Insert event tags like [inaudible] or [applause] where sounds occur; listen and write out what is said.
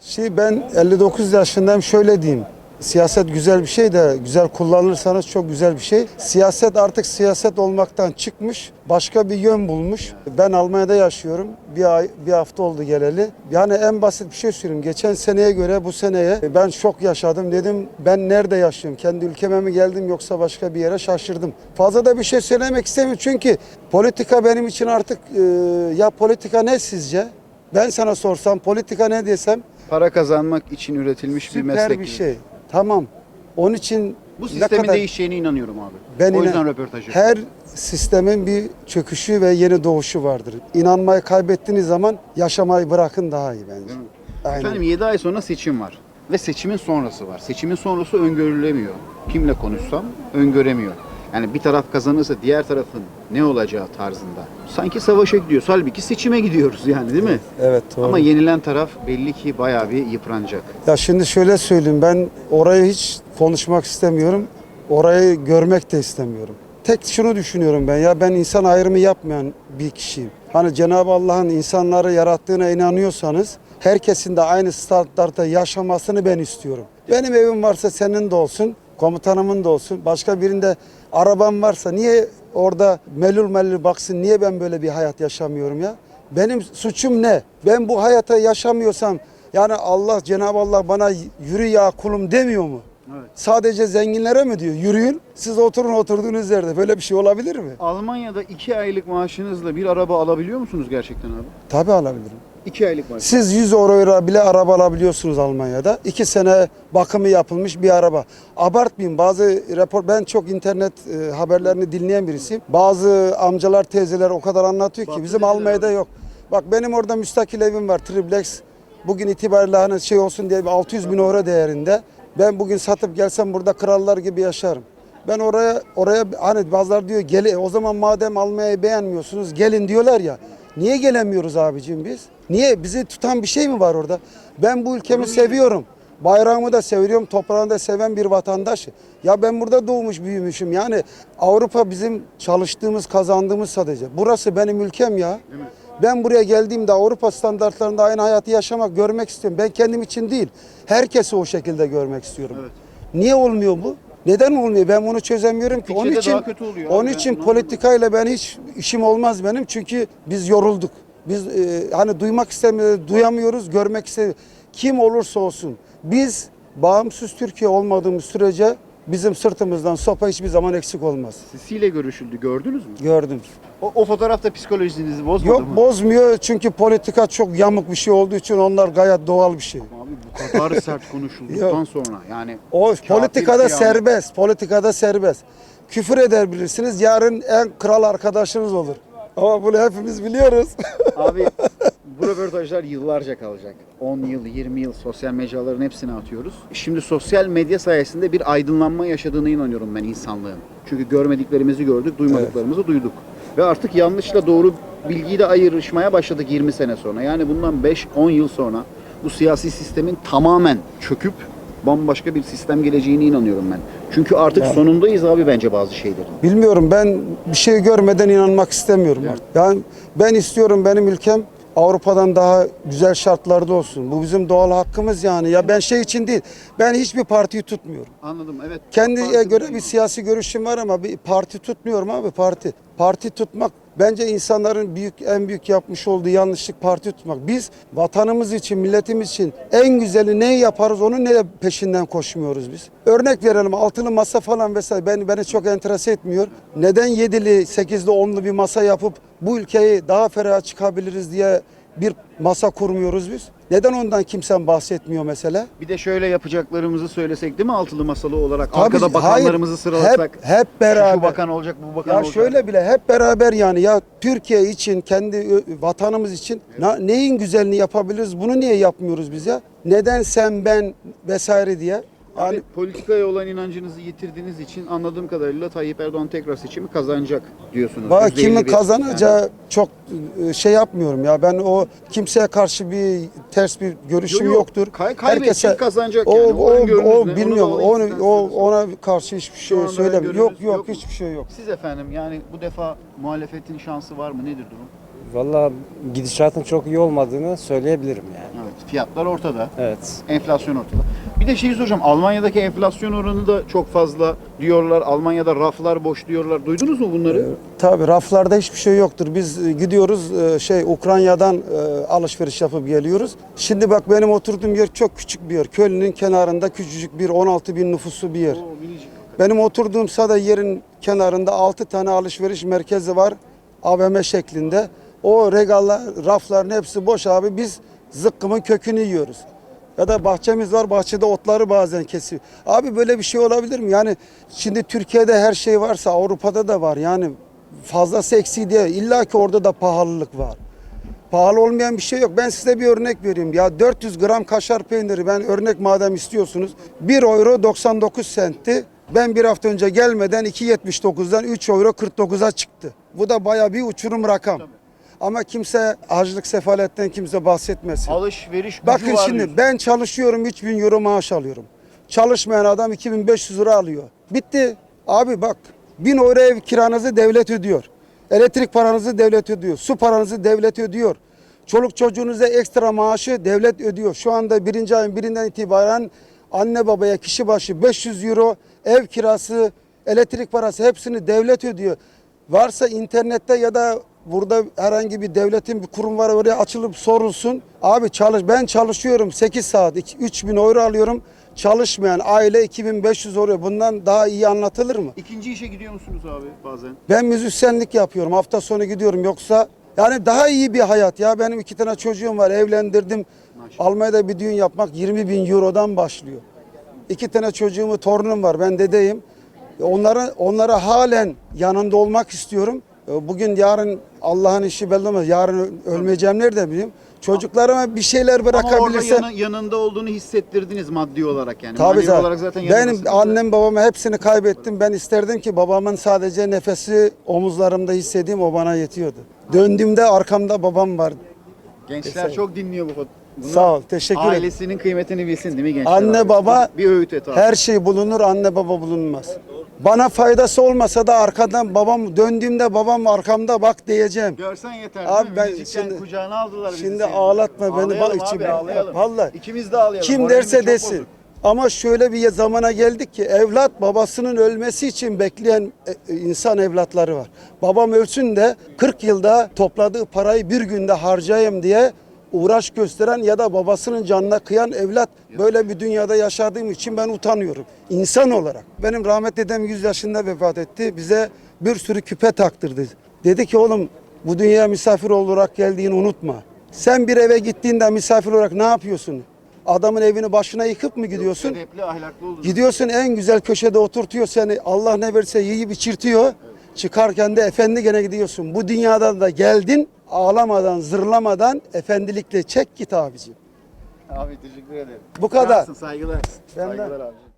Şey ben 59 yaşındayım şöyle diyeyim. Siyaset güzel bir şey de güzel kullanırsanız çok güzel bir şey. Siyaset artık siyaset olmaktan çıkmış, başka bir yön bulmuş. Ben Almanya'da yaşıyorum. Bir ay, bir hafta oldu geleli. Yani en basit bir şey söyleyeyim. Geçen seneye göre bu seneye ben şok yaşadım. Dedim ben nerede yaşıyorum? Kendi ülkeme mi geldim yoksa başka bir yere şaşırdım. Fazla da bir şey söylemek istemiyorum çünkü politika benim için artık e, ya politika ne sizce? Ben sana sorsam politika ne desem Para kazanmak için üretilmiş bir Süper meslek. bir gibi. şey. Tamam. Onun için Bu sistemin kadar- değişeceğine inanıyorum abi. Ben o yüzden röportaj yapıyorum. her sistemin bir çöküşü ve yeni doğuşu vardır. İnanmayı kaybettiğiniz zaman yaşamayı bırakın daha iyi bence. Aynen. Efendim 7 ay sonra seçim var. Ve seçimin sonrası var. Seçimin sonrası öngörülemiyor. Kimle konuşsam öngöremiyor. Yani bir taraf kazanırsa diğer tarafın ne olacağı tarzında. Sanki savaşa gidiyoruz. Halbuki seçime gidiyoruz yani değil mi? Evet doğru. Ama yenilen taraf belli ki bayağı bir yıpranacak. Ya şimdi şöyle söyleyeyim ben orayı hiç konuşmak istemiyorum. Orayı görmek de istemiyorum. Tek şunu düşünüyorum ben ya ben insan ayrımı yapmayan bir kişiyim. Hani Cenab-ı Allah'ın insanları yarattığına inanıyorsanız herkesin de aynı standartta yaşamasını ben istiyorum. Benim evim varsa senin de olsun, komutanımın da olsun. Başka birinde arabam varsa niye orada melul melul baksın niye ben böyle bir hayat yaşamıyorum ya? Benim suçum ne? Ben bu hayata yaşamıyorsam yani Allah Cenab-ı Allah bana yürü ya kulum demiyor mu? Evet. Sadece zenginlere mi diyor? Yürüyün. Siz oturun oturduğunuz yerde. Böyle bir şey olabilir mi? Almanya'da 2 aylık maaşınızla bir araba alabiliyor musunuz gerçekten abi? Tabii alabilirim. 2 aylık maaş. Siz 100 euroya bile araba alabiliyorsunuz Almanya'da. 2 sene bakımı yapılmış bir araba. Abartmayayım bazı rapor ben çok internet e, haberlerini dinleyen birisiyim. Bazı amcalar teyzeler o kadar anlatıyor ki Baktı bizim dediler Almanya'da abi. yok. Bak benim orada müstakil evim var triplex. Bugün itibariyle hani şey olsun diye bir 600 bin euro değerinde. Ben bugün satıp gelsem burada krallar gibi yaşarım. Ben oraya oraya hani bazılar diyor gel o zaman madem Almanya'yı beğenmiyorsunuz gelin diyorlar ya. Niye gelemiyoruz abicim biz? Niye? Bizi tutan bir şey mi var orada? Ben bu ülkemi seviyorum. Bayrağımı da seviyorum, toprağını da seven bir vatandaş. Ya ben burada doğmuş büyümüşüm. Yani Avrupa bizim çalıştığımız, kazandığımız sadece. Burası benim ülkem ya. Ben buraya geldiğimde Avrupa standartlarında aynı hayatı yaşamak, görmek istiyorum. Ben kendim için değil, herkesi o şekilde görmek istiyorum. Evet. Niye olmuyor bu? Neden olmuyor? Ben bunu çözemiyorum ki. Onun için onun abi. için politikayla ben hiç işim olmaz benim. Çünkü biz yorulduk. Biz e, hani duymak istemiyoruz, duyamıyoruz, görmek istemiyoruz. Kim olursa olsun biz bağımsız Türkiye olmadığımız sürece bizim sırtımızdan sopa hiçbir zaman eksik olmaz. Sisiyle görüşüldü gördünüz mü? Gördüm. O, o fotoğrafta psikolojinizi bozmadı Yok mı? bozmuyor çünkü politika çok yamuk bir şey olduğu için onlar gayet doğal bir şey. Abi bu kadar [laughs] sert konuşulduktan Yok. sonra yani O politikada kıyamet. serbest, politikada serbest. Küfür edebilirsiniz, yarın en kral arkadaşınız olur. Ama bunu hepimiz biliyoruz. Abi [laughs] bu röportajlar yıllarca kalacak. 10 yıl, 20 yıl sosyal mecraların hepsine atıyoruz. Şimdi sosyal medya sayesinde bir aydınlanma yaşadığına inanıyorum ben insanlığın. Çünkü görmediklerimizi gördük, duymadıklarımızı duyduk. Ve artık yanlışla doğru bilgiyi de ayrışmaya başladık 20 sene sonra. Yani bundan 5-10 yıl sonra bu siyasi sistemin tamamen çöküp bambaşka bir sistem geleceğine inanıyorum ben. Çünkü artık sonundayız abi bence bazı şeylerin. Bilmiyorum ben bir şey görmeden inanmak istemiyorum artık. Yani ben istiyorum benim ülkem Avrupa'dan daha güzel şartlarda olsun. Bu bizim doğal hakkımız yani. Ya ben şey için değil. Ben hiçbir partiyi tutmuyorum. Anladım evet. Farklı göre bir siyasi görüşüm var ama bir parti tutmuyorum abi parti. Parti tutmak bence insanların büyük en büyük yapmış olduğu yanlışlık parti tutmak. Biz vatanımız için, milletimiz için en güzeli neyi yaparız onun ne peşinden koşmuyoruz biz. Örnek verelim altılı masa falan vesaire beni, beni çok enterese etmiyor. Neden yedili, sekizli, onlu bir masa yapıp bu ülkeyi daha ferah çıkabiliriz diye bir masa kurmuyoruz biz? Neden ondan kimsen bahsetmiyor mesela? Bir de şöyle yapacaklarımızı söylesek değil mi altılı masalı olarak? Tabii, Arkada bakanlarımızı hayır. sıralasak. Hep, hep Şu, şu beraber. bakan olacak, bu bakan Ya olacak. şöyle bile hep beraber yani ya Türkiye için kendi vatanımız için na- neyin güzelini yapabiliriz bunu niye yapmıyoruz biz ya? Neden sen ben vesaire diye? Yani Abi politikaya olan inancınızı yitirdiğiniz için anladığım kadarıyla Tayyip Erdoğan tekrar seçimi kazanacak diyorsunuz. %51. kimin kazanacağı Yani- çok e, şey yapmıyorum ya. Ben o kimseye karşı bir ters bir görüşüm Yok, yok. yoktur. Kay- kaybedecek, kazanacak o, yani. O, O o, ne? Onu bilmiyorum. Onu, sizden o, ona karşı hiçbir şey söylemiyorum. Yok yok yok hiçbir şey yok. Siz efendim yani bu defa muhalefetin şansı var mı? Nedir durum? Valla gidişatın çok iyi olmadığını söyleyebilirim yani. Evet, fiyatlar ortada. Evet. Enflasyon ortada. Bir de şeyi soracağım. Almanya'daki enflasyon oranı da çok fazla diyorlar. Almanya'da raflar boş diyorlar. Duydunuz mu bunları? Tabii raflarda hiçbir şey yoktur. Biz e, gidiyoruz e, şey Ukrayna'dan e, alışveriş yapıp geliyoruz. Şimdi bak benim oturduğum yer çok küçük bir yer. Köln'ün kenarında küçücük bir 16 bin nüfuslu bir yer. Benim oturduğum sada yerin kenarında 6 tane alışveriş merkezi var. AVM şeklinde. O regaller, rafların hepsi boş abi. Biz zıkkımın kökünü yiyoruz. Ya da bahçemiz var, bahçede otları bazen kesiyor. Abi böyle bir şey olabilir mi? Yani şimdi Türkiye'de her şey varsa Avrupa'da da var. Yani fazlası eksiği diye. İlla ki orada da pahalılık var. Pahalı olmayan bir şey yok. Ben size bir örnek vereyim. Ya 400 gram kaşar peyniri ben örnek madem istiyorsunuz. 1 euro 99 sentti. Ben bir hafta önce gelmeden 2.79'dan 3 euro 49'a çıktı. Bu da baya bir uçurum rakam. Ama kimse açlık sefaletten kimse bahsetmesin. Alışveriş gücü Bakın var şimdi diyorsun. ben çalışıyorum 3000 euro maaş alıyorum. Çalışmayan adam 2500 lira alıyor. Bitti. Abi bak 1000 euro ev kiranızı devlet ödüyor. Elektrik paranızı devlet ödüyor. Su paranızı devlet ödüyor. Çoluk çocuğunuza ekstra maaşı devlet ödüyor. Şu anda birinci ayın birinden itibaren anne babaya kişi başı 500 euro ev kirası, elektrik parası hepsini devlet ödüyor. Varsa internette ya da burada herhangi bir devletin bir kurum var oraya açılıp sorulsun. Abi çalış ben çalışıyorum 8 saat 3000 euro alıyorum. Çalışmayan aile 2500 euro. Bundan daha iyi anlatılır mı? İkinci işe gidiyor musunuz abi bazen? Ben müzisyenlik yapıyorum. Hafta sonu gidiyorum. Yoksa yani daha iyi bir hayat ya. Benim iki tane çocuğum var. Evlendirdim. Almanya'da bir düğün yapmak 20 bin eurodan başlıyor. İki tane çocuğumu, torunum var. Ben dedeyim. Onlara, onlara halen yanında olmak istiyorum. E, Bugün yarın Allah'ın işi belli olmaz. Yarın ölmeyeceğim nerede bileyim. Çocuklarıma bir şeyler Ama orada bırakabilirsem. yanı- yanında olduğunu hissettirdiniz maddi olarak yani. Tabii Manevi zaten. olarak zaten Benim yanındasınız annem babamı hepsini kaybettim. Ben isterdim ki babamın sadece nefesi omuzlarımda hissedeyim o bana yetiyordu. Döndüğümde arkamda babam vardı. Gençler çok dinliyor bu bunu. Sağ ol, teşekkür ederim. Ailesinin kıymetini bilsin değil mi gençler? Anne abi? baba bir öğüt et abi. her şey bulunur, anne baba bulunmaz. Bana faydası olmasa da arkadan babam döndüğümde babam arkamda bak diyeceğim. Görsen yeter Abi değil mi? ben Müzikken şimdi- kucağına aldılar bizi. şimdi seni. ağlatma beni, bak Ağlayalım içime. Ağlayalım. Vallahi. İkimiz de ağlayalım. Kim Moralimiz derse çok desin. bozuk. Ama şöyle bir zamana geldik ki evlat babasının ölmesi için bekleyen e, e, insan evlatları var. Babam ölsün de 40 yılda topladığı parayı bir günde harcayayım diye uğraş gösteren ya da babasının canına kıyan evlat böyle bir dünyada yaşadığım için ben utanıyorum. İnsan olarak. Benim rahmetli dedem 100 yaşında vefat etti. Bize bir sürü küpe taktırdı. Dedi ki oğlum bu dünyaya misafir olarak geldiğini unutma. Sen bir eve gittiğinde misafir olarak ne yapıyorsun? Adamın evini başına yıkıp mı gidiyorsun? Edepli, ahlaklı. Gidiyorsun en güzel köşede oturtuyor seni. Allah ne verirse yiyip içirtiyor. Çıkarken de efendi gene gidiyorsun. Bu dünyadan da geldin ağlamadan, zırlamadan efendilikle çek git abicim. Abi teşekkür ederim. Bu kadar. Saygılar. Benden. Saygılar abi.